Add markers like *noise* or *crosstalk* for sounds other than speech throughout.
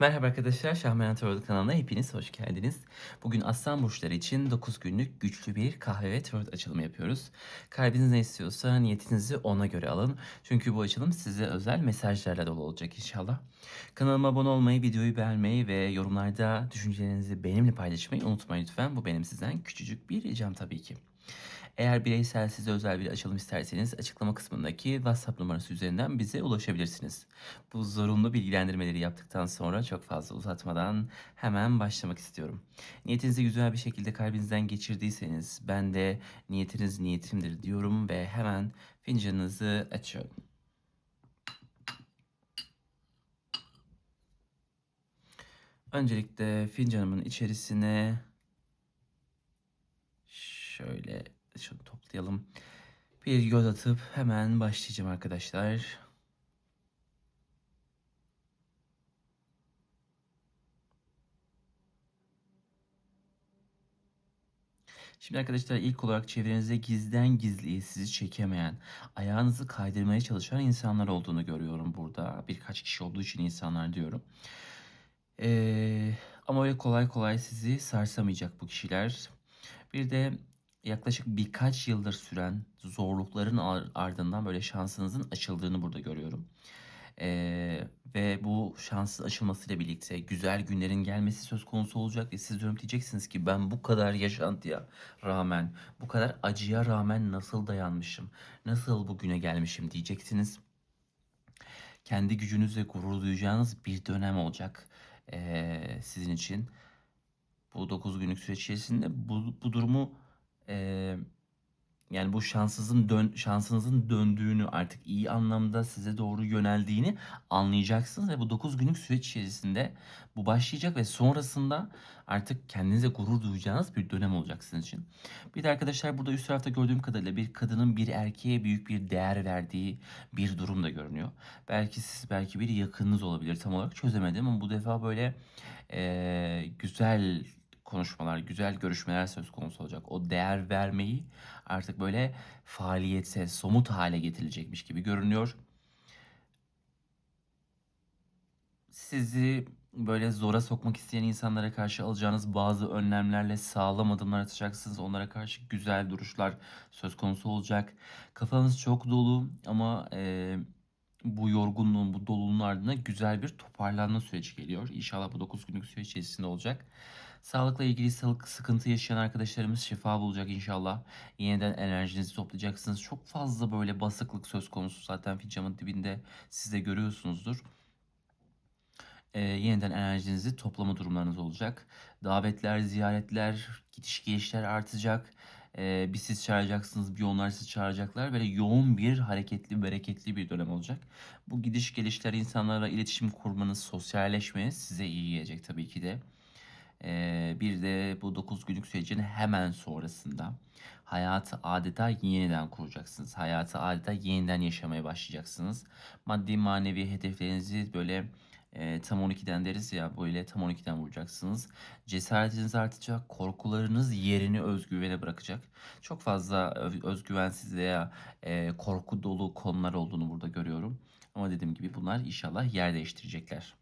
Merhaba arkadaşlar, Şahmeran Tarot kanalına hepiniz hoş geldiniz. Bugün Aslan Burçları için 9 günlük güçlü bir kahve ve tarot açılımı yapıyoruz. Kalbiniz ne istiyorsa niyetinizi ona göre alın. Çünkü bu açılım size özel mesajlarla dolu olacak inşallah. Kanalıma abone olmayı, videoyu beğenmeyi ve yorumlarda düşüncelerinizi benimle paylaşmayı unutmayın lütfen. Bu benim sizden küçücük bir ricam tabii ki. Eğer bireysel size özel bir açılım isterseniz açıklama kısmındaki WhatsApp numarası üzerinden bize ulaşabilirsiniz. Bu zorunlu bilgilendirmeleri yaptıktan sonra çok fazla uzatmadan hemen başlamak istiyorum. Niyetinizi güzel bir şekilde kalbinizden geçirdiyseniz ben de niyetiniz niyetimdir diyorum ve hemen fincanınızı açıyorum. Öncelikle fincanımın içerisine şunu toplayalım. Bir göz atıp hemen başlayacağım arkadaşlar. Şimdi arkadaşlar ilk olarak çevrenizde gizden gizliye sizi çekemeyen, ayağınızı kaydırmaya çalışan insanlar olduğunu görüyorum burada. Birkaç kişi olduğu için insanlar diyorum. Ee, ama öyle kolay kolay sizi sarsamayacak bu kişiler. Bir de yaklaşık birkaç yıldır süren zorlukların ardından böyle şansınızın açıldığını burada görüyorum. Ee, ve bu şansın açılmasıyla birlikte güzel günlerin gelmesi söz konusu olacak ve siz diyeceksiniz ki ben bu kadar yaşantıya rağmen, bu kadar acıya rağmen nasıl dayanmışım, nasıl bugüne gelmişim diyeceksiniz. Kendi gücünüzle gurur duyacağınız bir dönem olacak ee, sizin için. Bu 9 günlük süreç içerisinde bu, bu durumu e, yani bu şanssızın dön, şansınızın döndüğünü artık iyi anlamda size doğru yöneldiğini anlayacaksınız ve bu 9 günlük süreç içerisinde bu başlayacak ve sonrasında artık kendinize gurur duyacağınız bir dönem olacak sizin için. Bir de arkadaşlar burada üst tarafta gördüğüm kadarıyla bir kadının bir erkeğe büyük bir değer verdiği bir durum da görünüyor. Belki siz belki bir yakınınız olabilir tam olarak çözemedim ama bu defa böyle e, güzel konuşmalar, güzel görüşmeler söz konusu olacak. O değer vermeyi artık böyle faaliyetse, somut hale getirilecekmiş gibi görünüyor. Sizi böyle zora sokmak isteyen insanlara karşı alacağınız bazı önlemlerle sağlam adımlar atacaksınız. Onlara karşı güzel duruşlar söz konusu olacak. Kafanız çok dolu ama e, bu yorgunluğun, bu doluluğun ardından güzel bir toparlanma süreci geliyor. İnşallah bu 9 günlük süreç içerisinde olacak. Sağlıkla ilgili sağlık sıkıntı yaşayan arkadaşlarımız şifa bulacak inşallah. Yeniden enerjinizi toplayacaksınız. Çok fazla böyle basıklık söz konusu zaten fincanın dibinde siz de görüyorsunuzdur. Ee, yeniden enerjinizi toplama durumlarınız olacak. Davetler, ziyaretler, gidiş gelişler artacak. Ee, bir siz çağıracaksınız, bir onlar sizi çağıracaklar. Böyle yoğun bir, hareketli, bereketli bir dönem olacak. Bu gidiş gelişler insanlarla iletişim kurmanız, sosyalleşmeniz size iyi gelecek tabii ki de. Ee, bir de bu 9 günlük sürecin hemen sonrasında hayatı adeta yeniden kuracaksınız. Hayatı adeta yeniden yaşamaya başlayacaksınız. Maddi manevi hedeflerinizi böyle e, tam 12'den deriz ya böyle tam 12'den vuracaksınız. Cesaretiniz artacak, korkularınız yerini özgüvene bırakacak. Çok fazla özgüvensiz veya e, korku dolu konular olduğunu burada görüyorum. Ama dediğim gibi bunlar inşallah yer değiştirecekler.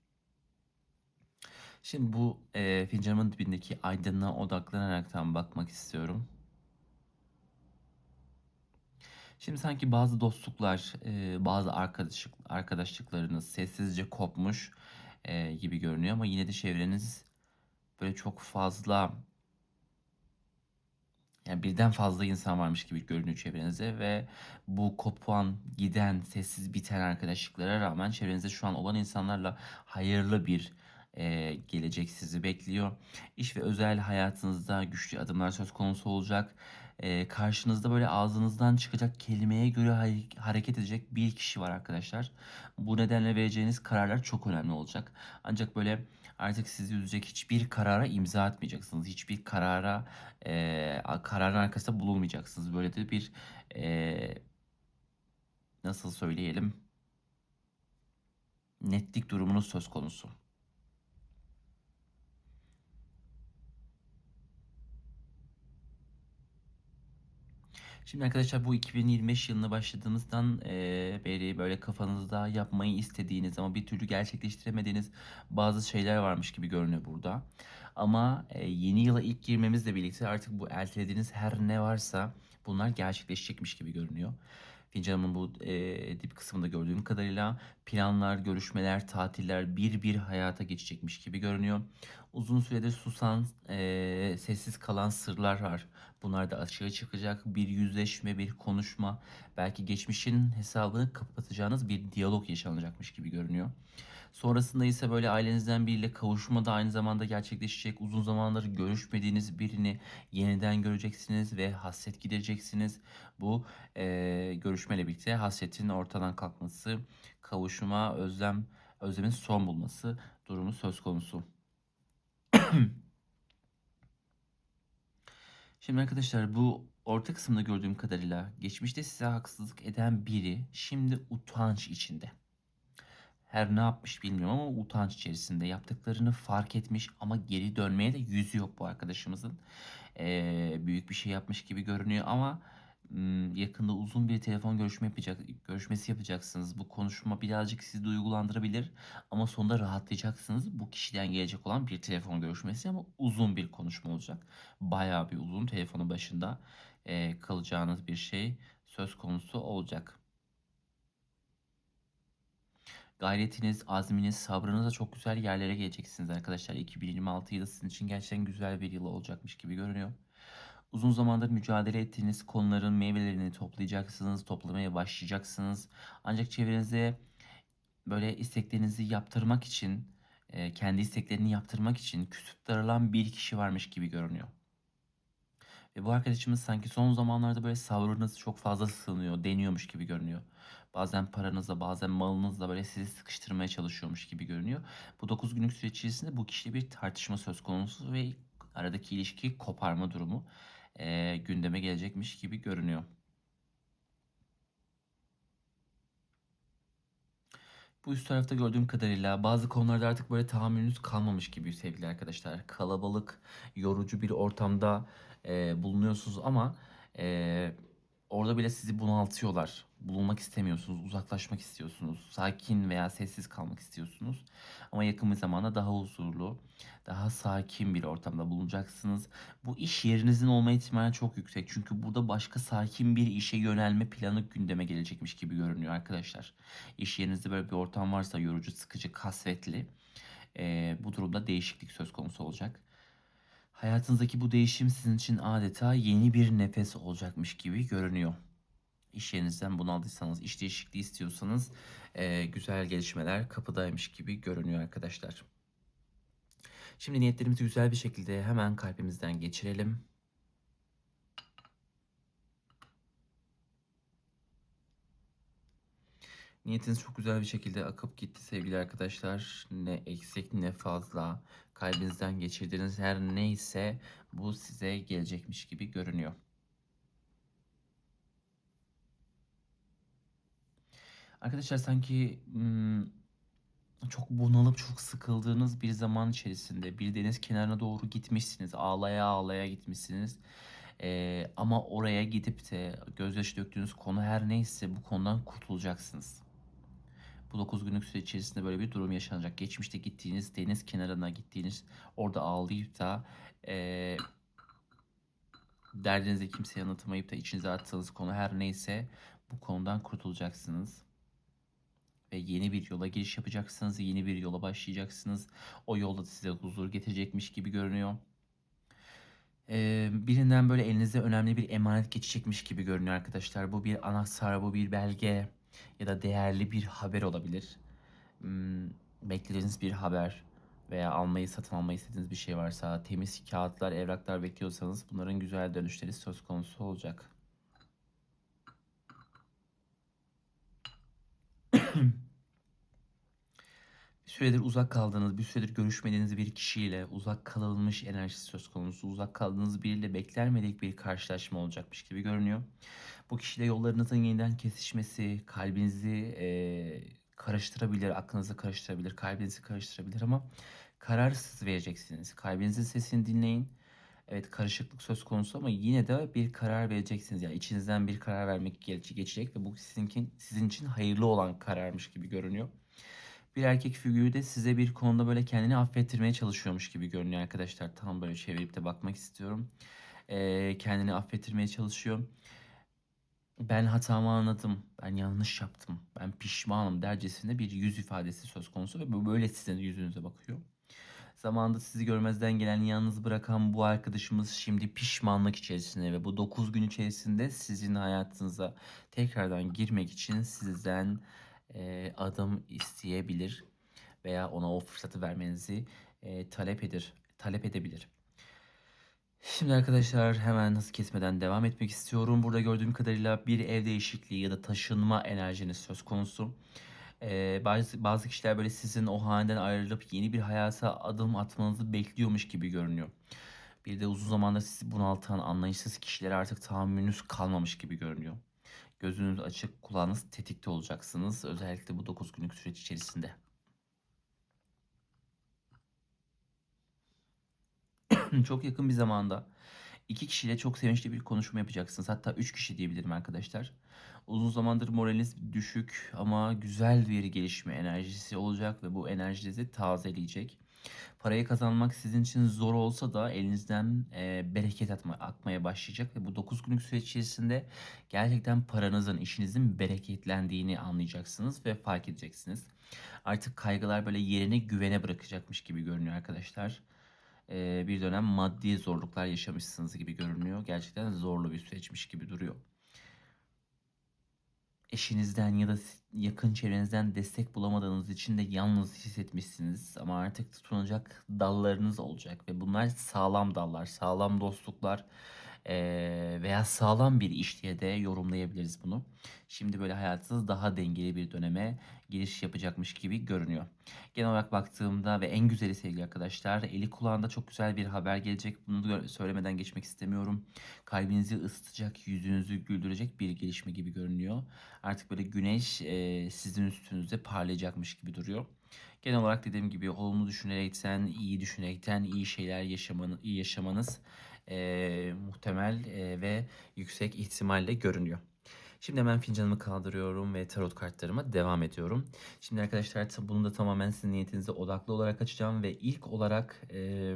Şimdi bu e, fincanımın dibindeki aydınlığa odaklanaraktan bakmak istiyorum. Şimdi sanki bazı dostluklar, e, bazı arkadaşlık, arkadaşlıklarınız sessizce kopmuş e, gibi görünüyor ama yine de çevreniz böyle çok fazla yani birden fazla insan varmış gibi görünüyor çevrenizde ve bu kopuan, giden, sessiz biten arkadaşlıklara rağmen çevrenizde şu an olan insanlarla hayırlı bir e, gelecek sizi bekliyor. İş ve özel hayatınızda güçlü adımlar söz konusu olacak. E, karşınızda böyle ağzınızdan çıkacak kelimeye göre hareket edecek bir kişi var arkadaşlar. Bu nedenle vereceğiniz kararlar çok önemli olacak. Ancak böyle artık sizi üzecek hiçbir karara imza atmayacaksınız. Hiçbir karara e, kararın arkasında bulunmayacaksınız. Böyle de bir e, nasıl söyleyelim netlik durumunuz söz konusu. Şimdi arkadaşlar bu 2025 yılına başladığımızdan eee, beri böyle kafanızda yapmayı istediğiniz ama bir türlü gerçekleştiremediğiniz bazı şeyler varmış gibi görünüyor burada. Ama yeni yıla ilk girmemizle birlikte artık bu ertelediğiniz her ne varsa bunlar gerçekleşecekmiş gibi görünüyor. Fincanımın bu eee, dip kısmında gördüğüm kadarıyla planlar, görüşmeler, tatiller bir bir hayata geçecekmiş gibi görünüyor. Uzun süredir susan, eee, sessiz kalan sırlar var. Bunlar da açığa çıkacak. Bir yüzleşme, bir konuşma, belki geçmişin hesabını kapatacağınız bir diyalog yaşanacakmış gibi görünüyor. Sonrasında ise böyle ailenizden biriyle kavuşma da aynı zamanda gerçekleşecek. Uzun zamandır görüşmediğiniz birini yeniden göreceksiniz ve hasret gidereceksiniz. Bu eee, görüşmeyle birlikte hasretin ortadan kalkması, kavuşma, özlem, özlemin son bulması durumu söz konusu. *clears throat* Şimdi arkadaşlar bu orta kısımda gördüğüm kadarıyla geçmişte size haksızlık eden biri şimdi utanç içinde. Her ne yapmış bilmiyorum ama utanç içerisinde yaptıklarını fark etmiş ama geri dönmeye de yüzü yok bu arkadaşımızın. Ee, büyük bir şey yapmış gibi görünüyor ama yakında uzun bir telefon görüşme yapacak, görüşmesi yapacaksınız. Bu konuşma birazcık sizi duygulandırabilir ama sonunda rahatlayacaksınız. Bu kişiden gelecek olan bir telefon görüşmesi ama uzun bir konuşma olacak. Bayağı bir uzun telefonun başında e, kalacağınız bir şey söz konusu olacak. Gayretiniz, azminiz, sabrınızla çok güzel yerlere geleceksiniz arkadaşlar. 2026 yılı sizin için gerçekten güzel bir yıl olacakmış gibi görünüyor. Uzun zamandır mücadele ettiğiniz konuların meyvelerini toplayacaksınız, toplamaya başlayacaksınız. Ancak çevrenizde böyle isteklerinizi yaptırmak için, e, kendi isteklerini yaptırmak için küsüp darılan bir kişi varmış gibi görünüyor. Ve bu arkadaşımız sanki son zamanlarda böyle sabrınız çok fazla sığınıyor, deniyormuş gibi görünüyor. Bazen paranızla, bazen malınızla böyle sizi sıkıştırmaya çalışıyormuş gibi görünüyor. Bu 9 günlük süreç içerisinde bu kişiyle bir tartışma söz konusu ve aradaki ilişki koparma durumu e, gündeme gelecekmiş gibi görünüyor. Bu üst tarafta gördüğüm kadarıyla bazı konularda artık böyle tahammülünüz kalmamış gibi sevgili arkadaşlar. Kalabalık, yorucu bir ortamda e, bulunuyorsunuz ama e, orada bile sizi bunaltıyorlar. Bulunmak istemiyorsunuz, uzaklaşmak istiyorsunuz. Sakin veya sessiz kalmak istiyorsunuz. Ama yakın bir zamanda daha huzurlu, daha sakin bir ortamda bulunacaksınız. Bu iş yerinizin olma ihtimali çok yüksek. Çünkü burada başka sakin bir işe yönelme planı gündeme gelecekmiş gibi görünüyor arkadaşlar. İş yerinizde böyle bir ortam varsa yorucu, sıkıcı, kasvetli. e, bu durumda değişiklik söz konusu olacak. Hayatınızdaki bu değişim sizin için adeta yeni bir nefes olacakmış gibi görünüyor. İş yerinizden bunaldıysanız, iş değişikliği istiyorsanız e, güzel gelişmeler kapıdaymış gibi görünüyor arkadaşlar. Şimdi niyetlerimizi güzel bir şekilde hemen kalbimizden geçirelim. Niyetiniz çok güzel bir şekilde akıp gitti sevgili arkadaşlar. Ne eksik ne fazla. Kalbinizden geçirdiğiniz her neyse bu size gelecekmiş gibi görünüyor. Arkadaşlar sanki çok bunalıp çok sıkıldığınız bir zaman içerisinde bir deniz kenarına doğru gitmişsiniz. Ağlaya ağlaya gitmişsiniz. Ee, ama oraya gidip de gözyaşı döktüğünüz konu her neyse bu konudan kurtulacaksınız. Bu 9 günlük süre içerisinde böyle bir durum yaşanacak. Geçmişte gittiğiniz deniz kenarına gittiğiniz orada ağlayıp da e, derdinizi kimseye anlatamayıp da içinize attığınız konu her neyse bu konudan kurtulacaksınız. Ve yeni bir yola giriş yapacaksınız. Yeni bir yola başlayacaksınız. O yolda size huzur getirecekmiş gibi görünüyor. Ee, birinden böyle elinize önemli bir emanet geçecekmiş gibi görünüyor arkadaşlar. Bu bir anahtar, bu bir belge ya da değerli bir haber olabilir. Hmm, beklediğiniz bir haber veya almayı, satın almayı istediğiniz bir şey varsa, temiz kağıtlar, evraklar bekliyorsanız bunların güzel dönüşleri söz konusu olacak. *clears throat* *clears throat* Bir süredir uzak kaldığınız, bir süredir görüşmediğiniz bir kişiyle uzak kalınmış enerjisi söz konusu. Uzak kaldığınız biriyle beklenmedik bir karşılaşma olacakmış gibi görünüyor. Bu kişiyle yollarınızın yeniden kesişmesi kalbinizi e, karıştırabilir, aklınızı karıştırabilir, kalbinizi karıştırabilir ama kararsız vereceksiniz. Kalbinizin sesini dinleyin. Evet karışıklık söz konusu ama yine de bir karar vereceksiniz. Yani içinizden bir karar vermek geç- geçecek ve bu sizinkin, sizin için hayırlı olan kararmış gibi görünüyor. Bir erkek figürü de size bir konuda böyle kendini affettirmeye çalışıyormuş gibi görünüyor arkadaşlar. Tam böyle çevirip de bakmak istiyorum. Ee, kendini affettirmeye çalışıyor. Ben hatamı anladım. Ben yanlış yaptım. Ben pişmanım dercesinde bir yüz ifadesi söz konusu ve bu böyle sizin yüzünüze bakıyor. Zamanında sizi görmezden gelen, yalnız bırakan bu arkadaşımız şimdi pişmanlık içerisinde ve bu 9 gün içerisinde sizin hayatınıza tekrardan girmek için sizden e, adım isteyebilir veya ona o fırsatı vermenizi e, talep edir, talep edebilir. Şimdi arkadaşlar hemen hız kesmeden devam etmek istiyorum. Burada gördüğüm kadarıyla bir ev değişikliği ya da taşınma enerjiniz söz konusu. Ee, bazı, bazı kişiler böyle sizin o haneden ayrılıp yeni bir hayata adım atmanızı bekliyormuş gibi görünüyor. Bir de uzun zamandır sizi bunaltan anlayışsız kişilere artık tahammülünüz kalmamış gibi görünüyor. Gözünüz açık, kulağınız tetikte olacaksınız. Özellikle bu 9 günlük süreç içerisinde. *clears throat* çok yakın bir zamanda iki kişiyle çok sevinçli bir konuşma yapacaksınız. Hatta üç kişi diyebilirim arkadaşlar. Uzun zamandır moraliniz düşük ama güzel bir gelişme enerjisi olacak ve bu enerjinizi tazeleyecek. Parayı kazanmak sizin için zor olsa da elinizden e, bereket atma, akmaya başlayacak ve bu 9 günlük süreç içerisinde gerçekten paranızın, işinizin bereketlendiğini anlayacaksınız ve fark edeceksiniz. Artık kaygılar böyle yerine güvene bırakacakmış gibi görünüyor arkadaşlar e, bir dönem maddi zorluklar yaşamışsınız gibi görünüyor. Gerçekten zorlu bir süreçmiş gibi duruyor. Eşinizden ya da yakın çevrenizden destek bulamadığınız için de yalnız hissetmişsiniz. Ama artık tutunacak dallarınız olacak ve bunlar sağlam dallar, sağlam dostluklar veya sağlam bir iş diye de yorumlayabiliriz bunu. Şimdi böyle hayatınız daha dengeli bir döneme giriş yapacakmış gibi görünüyor. Genel olarak baktığımda ve en güzeli sevgili arkadaşlar eli kulağında çok güzel bir haber gelecek. Bunu söylemeden geçmek istemiyorum. Kalbinizi ısıtacak, yüzünüzü güldürecek bir gelişme gibi görünüyor. Artık böyle güneş e, sizin üstünüzde parlayacakmış gibi duruyor. Genel olarak dediğim gibi olumlu düşünerekten, iyi düşünerekten iyi şeyler yaşamanı, iyi yaşamanız e, muhtemel e, ve yüksek ihtimalle görünüyor. Şimdi hemen fincanımı kaldırıyorum ve tarot kartlarıma devam ediyorum. Şimdi arkadaşlar bunu da tamamen sizin niyetinize odaklı olarak açacağım ve ilk olarak e,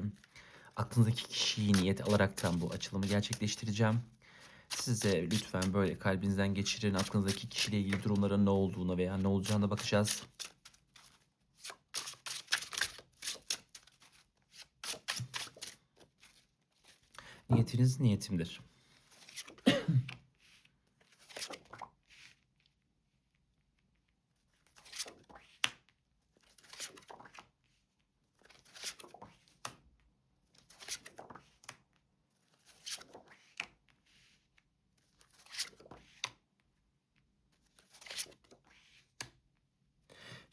aklınızdaki kişiyi niyet alaraktan bu açılımı gerçekleştireceğim. Size lütfen böyle kalbinizden geçirin. Aklınızdaki kişiyle ilgili durumların ne olduğuna veya ne olacağına bakacağız. Niyetiniz niyetimdir.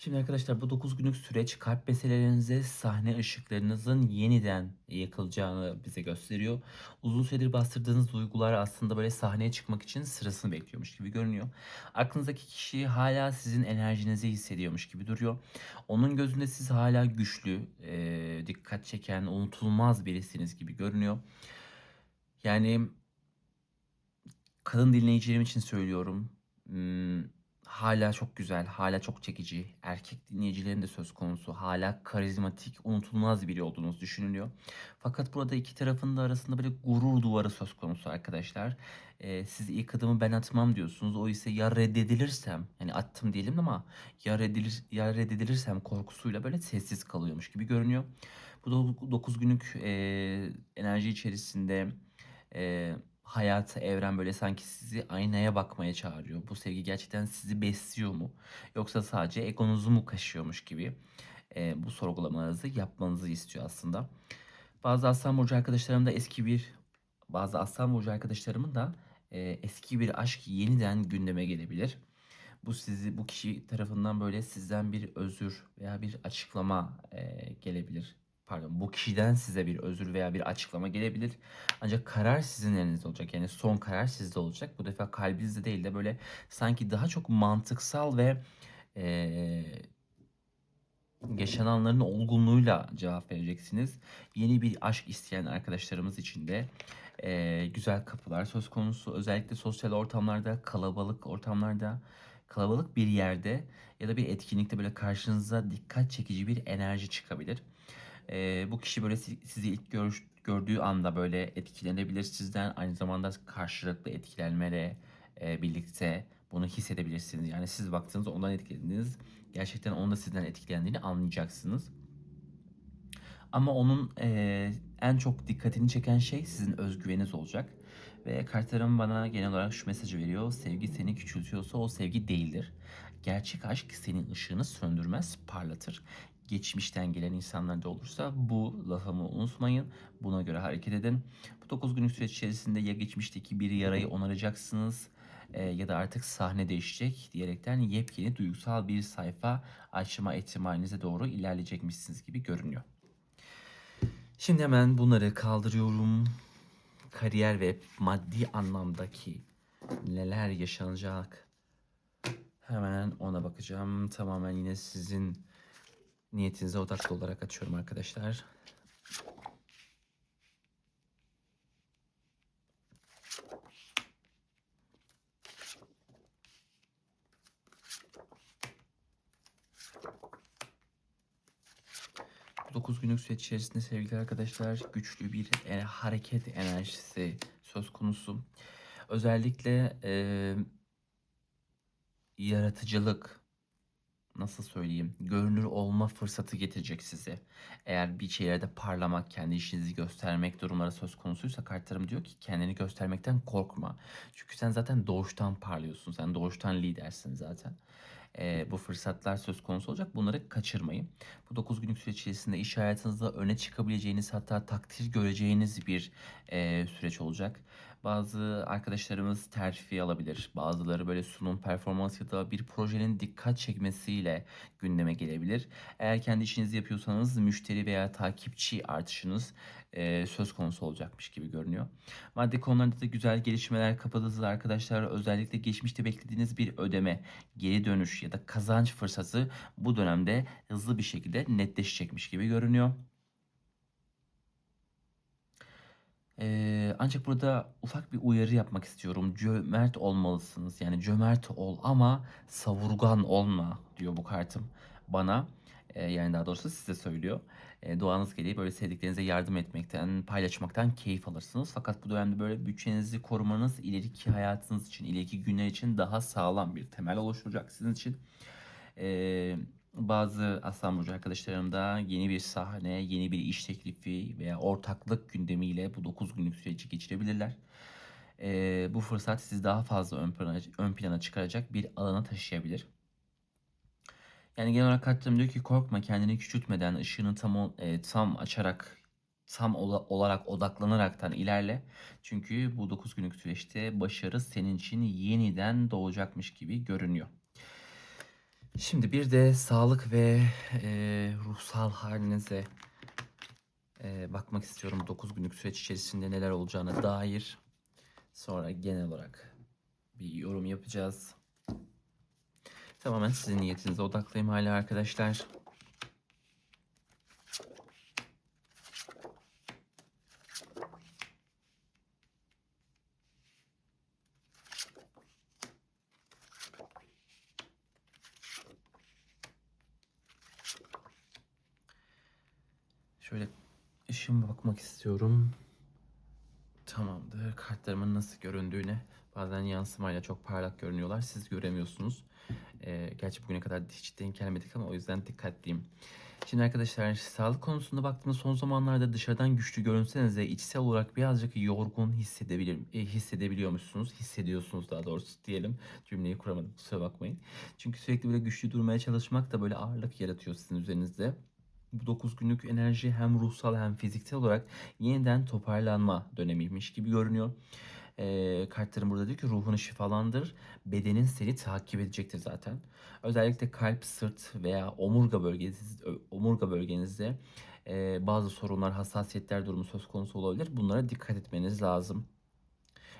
Şimdi arkadaşlar bu 9 günlük süreç kalp meselelerinize sahne ışıklarınızın yeniden yakılacağını bize gösteriyor. Uzun süredir bastırdığınız duygular aslında böyle sahneye çıkmak için sırasını bekliyormuş gibi görünüyor. Aklınızdaki kişi hala sizin enerjinizi hissediyormuş gibi duruyor. Onun gözünde siz hala güçlü, e, dikkat çeken, unutulmaz birisiniz gibi görünüyor. Yani kadın dinleyicilerim için söylüyorum. Hmm, hala çok güzel, hala çok çekici. Erkek dinleyicilerin de söz konusu. Hala karizmatik, unutulmaz biri olduğunuz düşünülüyor. Fakat burada iki tarafın da arasında böyle gurur duvarı söz konusu arkadaşlar. Ee, siz ilk adımı ben atmam diyorsunuz. O ise ya reddedilirsem, yani attım diyelim ama ya, reddilir, ya reddedilirsem korkusuyla böyle sessiz kalıyormuş gibi görünüyor. Bu 9 günlük e, enerji içerisinde... E, hayat, evren böyle sanki sizi aynaya bakmaya çağırıyor. Bu sevgi gerçekten sizi besliyor mu? Yoksa sadece egonuzu mu kaşıyormuş gibi e, bu sorgulamalarınızı yapmanızı istiyor aslında. Bazı Aslan Burcu arkadaşlarım da eski bir, bazı Aslan Burcu arkadaşlarımın da e, eski bir aşk yeniden gündeme gelebilir. Bu sizi, bu kişi tarafından böyle sizden bir özür veya bir açıklama e, gelebilir pardon bu kişiden size bir özür veya bir açıklama gelebilir. Ancak karar sizin elinizde olacak. Yani son karar sizde olacak. Bu defa kalbinizde değil de böyle sanki daha çok mantıksal ve ee, yaşananların olgunluğuyla cevap vereceksiniz. Yeni bir aşk isteyen arkadaşlarımız için de e, güzel kapılar söz konusu. Özellikle sosyal ortamlarda, kalabalık ortamlarda, kalabalık bir yerde ya da bir etkinlikte böyle karşınıza dikkat çekici bir enerji çıkabilir. E, bu kişi böyle si- sizi ilk görüş, gördüğü anda böyle etkilenebilir sizden. Aynı zamanda karşılıklı etkilenmeyle e, birlikte bunu hissedebilirsiniz. Yani siz baktığınızda ondan etkilendiniz. Gerçekten onun da sizden etkilendiğini anlayacaksınız. Ama onun eee, en çok dikkatini çeken şey sizin özgüveniniz olacak. Ve kartlarım bana genel olarak şu mesajı veriyor. Sevgi seni küçültüyorsa o sevgi değildir. Gerçek aşk senin ışığını söndürmez, parlatır. Geçmişten gelen insanlar da olursa bu lafımı unutmayın. Buna göre hareket edin. Bu 9 günlük süreç içerisinde ya geçmişteki bir yarayı onaracaksınız e, ya da artık sahne değişecek diyerekten yepyeni duygusal bir sayfa açma ihtimalinize doğru ilerleyecekmişsiniz gibi görünüyor. Şimdi hemen bunları kaldırıyorum. Kariyer ve maddi anlamdaki neler yaşanacak hemen ona bakacağım. Tamamen yine sizin niyetinize odaklı olarak açıyorum arkadaşlar. Bu 9 günlük süreç içerisinde sevgili arkadaşlar güçlü bir e, hareket enerjisi söz konusu. Özellikle e, yaratıcılık, nasıl söyleyeyim, görünür olma fırsatı getirecek size. Eğer bir şeylerde parlamak, kendi işinizi göstermek durumları söz konusuysa kartlarım diyor ki kendini göstermekten korkma. Çünkü sen zaten doğuştan parlıyorsun, sen doğuştan lidersin zaten. Ee, bu fırsatlar söz konusu olacak. Bunları kaçırmayın. Bu 9 günlük süreç içerisinde iş hayatınızda öne çıkabileceğiniz hatta takdir göreceğiniz bir e, süreç olacak. Bazı arkadaşlarımız terfi alabilir. Bazıları böyle sunum performans ya da bir projenin dikkat çekmesiyle gündeme gelebilir. Eğer kendi işinizi yapıyorsanız müşteri veya takipçi artışınız e, söz konusu olacakmış gibi görünüyor. Maddi konularda da güzel gelişmeler kapıdınız arkadaşlar. Özellikle geçmişte beklediğiniz bir ödeme, geri dönüş ya da kazanç fırsatı bu dönemde hızlı bir şekilde netleşecekmiş gibi görünüyor. Ee, ancak burada ufak bir uyarı yapmak istiyorum. Cömert olmalısınız. Yani cömert ol ama savurgan olma diyor bu kartım bana. Ee, yani daha doğrusu size söylüyor. Ee, doğanız gereği böyle sevdiklerinize yardım etmekten, paylaşmaktan keyif alırsınız. Fakat bu dönemde böyle bütçenizi korumanız ileriki hayatınız için, ileriki günler için daha sağlam bir temel oluşturacak sizin için. Ee, bazı Aslan Burcu arkadaşlarım da yeni bir sahne, yeni bir iş teklifi veya ortaklık gündemiyle bu 9 günlük süreci geçirebilirler. Ee, bu fırsat sizi daha fazla ön plana, ön plana çıkaracak bir alana taşıyabilir. Yani genel olarak kartlarım diyor ki korkma kendini küçültmeden ışığını tam e, tam açarak tam ola- olarak odaklanaraktan ilerle. Çünkü bu 9 günlük süreçte başarı senin için yeniden doğacakmış gibi görünüyor. Şimdi bir de sağlık ve e, ruhsal halinize e, bakmak istiyorum. 9 günlük süreç içerisinde neler olacağına dair. Sonra genel olarak bir yorum yapacağız. Tamamen sizin niyetinize odaklıyım hala arkadaşlar. Işığıma bakmak istiyorum. Tamamdır. Kartlarımın nasıl göründüğüne bazen yansımayla çok parlak görünüyorlar. Siz göremiyorsunuz. Ee, gerçi bugüne kadar hiç denk gelmedik ama o yüzden dikkatliyim. Şimdi arkadaşlar sağlık konusunda baktığımız son zamanlarda dışarıdan güçlü görünseniz de içsel olarak birazcık yorgun hissedebilir, e, hissedebiliyormuşsunuz. Hissediyorsunuz daha doğrusu diyelim. Cümleyi kuramadım kusura bakmayın. Çünkü sürekli böyle güçlü durmaya çalışmak da böyle ağırlık yaratıyor sizin üzerinizde. Bu 9 günlük enerji hem ruhsal hem fiziksel olarak yeniden toparlanma dönemiymiş gibi görünüyor. Ee, kartlarım burada diyor ki ruhunu şifalandır, bedenin seni takip edecektir zaten. Özellikle kalp, sırt veya omurga bölgeniz, omurga bölgenizde e, bazı sorunlar, hassasiyetler durumu söz konusu olabilir. Bunlara dikkat etmeniz lazım.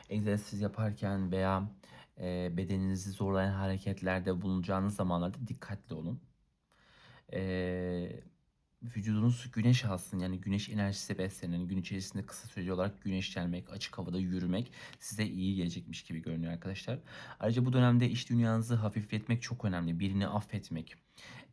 Egzersiz yaparken veya e, bedeninizi zorlayan hareketlerde bulunacağınız zamanlarda dikkatli olun. Eee, vücudunuz güneş alsın. Yani güneş enerjisi beslenin. Gün içerisinde kısa süreli olarak güneşlenmek, açık havada yürümek size iyi gelecekmiş gibi görünüyor arkadaşlar. Ayrıca bu dönemde iş dünyanızı hafifletmek çok önemli. Birini affetmek,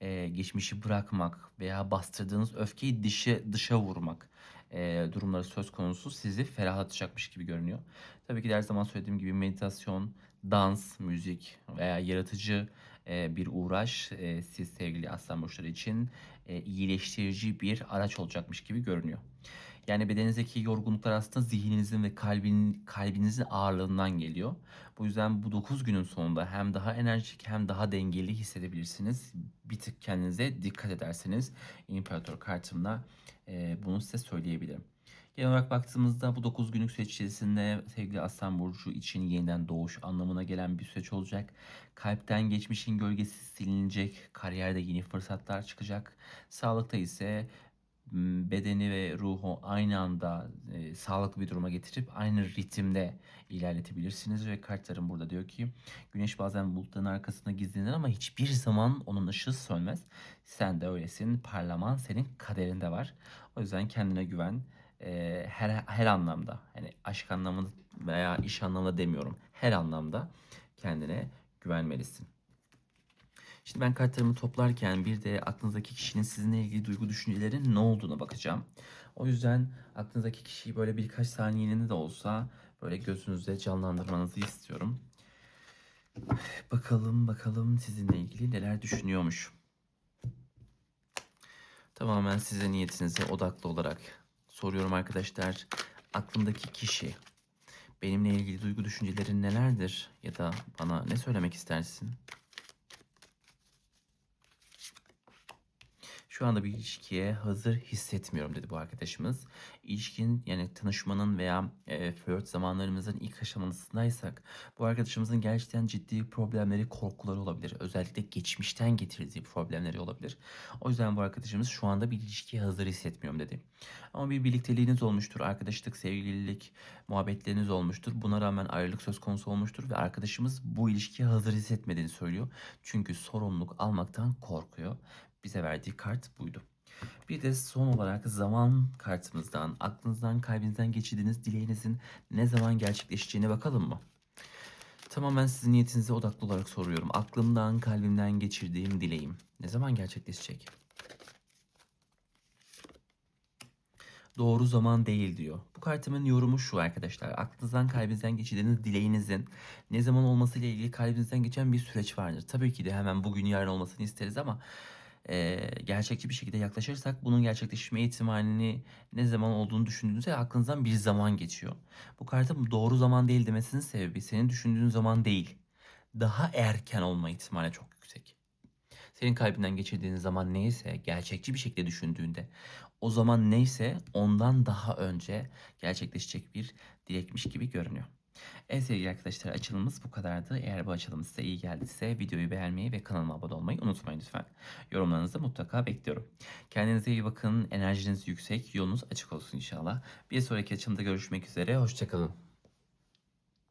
eee, geçmişi bırakmak veya bastırdığınız öfkeyi dışa, dışa vurmak eee, durumları söz konusu sizi ferahlatacakmış gibi görünüyor. Tabii ki her zaman söylediğim gibi meditasyon, dans, müzik veya yaratıcı eee, bir uğraş eee, siz sevgili aslan burçları için eee, iyileştirici bir araç olacakmış gibi görünüyor. Yani bedeninizdeki yorgunluklar aslında zihninizin ve kalbin, kalbinizin ağırlığından geliyor. Bu yüzden bu 9 günün sonunda hem daha enerjik hem daha dengeli hissedebilirsiniz. Bir tık kendinize dikkat ederseniz İmparator kartımla bunu size söyleyebilirim. Genel olarak baktığımızda bu 9 günlük süreç içerisinde sevgili Aslan Burcu için yeniden doğuş anlamına gelen bir süreç olacak. Kalpten geçmişin gölgesi silinecek, kariyerde yeni fırsatlar çıkacak. Sağlıkta ise bedeni ve ruhu aynı anda e, sağlıklı bir duruma getirip aynı ritimde ilerletebilirsiniz. Ve kartlarım burada diyor ki güneş bazen bulutların arkasında gizlenir ama hiçbir zaman onun ışığı sönmez. Sen de öylesin, parlaman senin kaderinde var. O yüzden kendine güven e, her her anlamda hani aşk anlamında veya iş anlamında demiyorum. Her anlamda kendine güvenmelisin. Şimdi ben kartlarımı toplarken bir de aklınızdaki kişinin sizinle ilgili duygu düşüncelerinin ne olduğuna bakacağım. O yüzden aklınızdaki kişiyi böyle birkaç saniyeliğine de olsa böyle gözünüzde canlandırmanızı istiyorum. Bakalım bakalım sizinle ilgili neler düşünüyormuş. Tamamen size niyetinize odaklı olarak soruyorum arkadaşlar. Aklımdaki kişi benimle ilgili duygu düşüncelerin nelerdir ya da bana ne söylemek istersin? Şu anda bir ilişkiye hazır hissetmiyorum dedi bu arkadaşımız. İlişkin yani tanışmanın veya e, flört zamanlarımızın ilk aşamasındaysak bu arkadaşımızın gerçekten ciddi problemleri, korkuları olabilir. Özellikle geçmişten getirdiği problemleri olabilir. O yüzden bu arkadaşımız şu anda bir ilişkiye hazır hissetmiyorum dedi. Ama bir birlikteliğiniz olmuştur, arkadaşlık, sevgililik, muhabbetleriniz olmuştur. Buna rağmen ayrılık söz konusu olmuştur ve arkadaşımız bu ilişkiye hazır hissetmediğini söylüyor. Çünkü sorumluluk almaktan korkuyor. Bize verdiği kart buydu. Bir de son olarak zaman kartımızdan, aklınızdan, kalbinizden geçirdiğiniz dileğinizin ne zaman gerçekleşeceğine bakalım mı? Tamamen sizin niyetinize odaklı olarak soruyorum. Aklımdan, kalbimden geçirdiğim dileğim ne zaman gerçekleşecek? Doğru zaman değil diyor. Bu kartımın yorumu şu arkadaşlar. Aklınızdan kalbinizden geçirdiğiniz dileğinizin ne zaman olmasıyla ilgili kalbinizden geçen bir süreç vardır. Tabii ki de hemen bugün yarın olmasını isteriz ama e, gerçekçi bir şekilde yaklaşırsak bunun gerçekleşme ihtimalini ne zaman olduğunu düşündüğünüzde aklınızdan bir zaman geçiyor. Bu kartın doğru zaman değil demesinin sebebi senin düşündüğün zaman değil. Daha erken olma ihtimali çok yüksek. Senin kalbinden geçirdiğin zaman neyse gerçekçi bir şekilde düşündüğünde o zaman neyse ondan daha önce gerçekleşecek bir dilekmiş gibi görünüyor. Evet sevgili arkadaşlar açılımımız bu kadardı. Eğer bu açılım size iyi geldiyse videoyu beğenmeyi ve kanalıma abone olmayı unutmayın lütfen. Yorumlarınızı mutlaka bekliyorum. Kendinize iyi bakın. Enerjiniz yüksek. Yolunuz açık olsun inşallah. Bir sonraki açılımda görüşmek üzere. Hoşçakalın.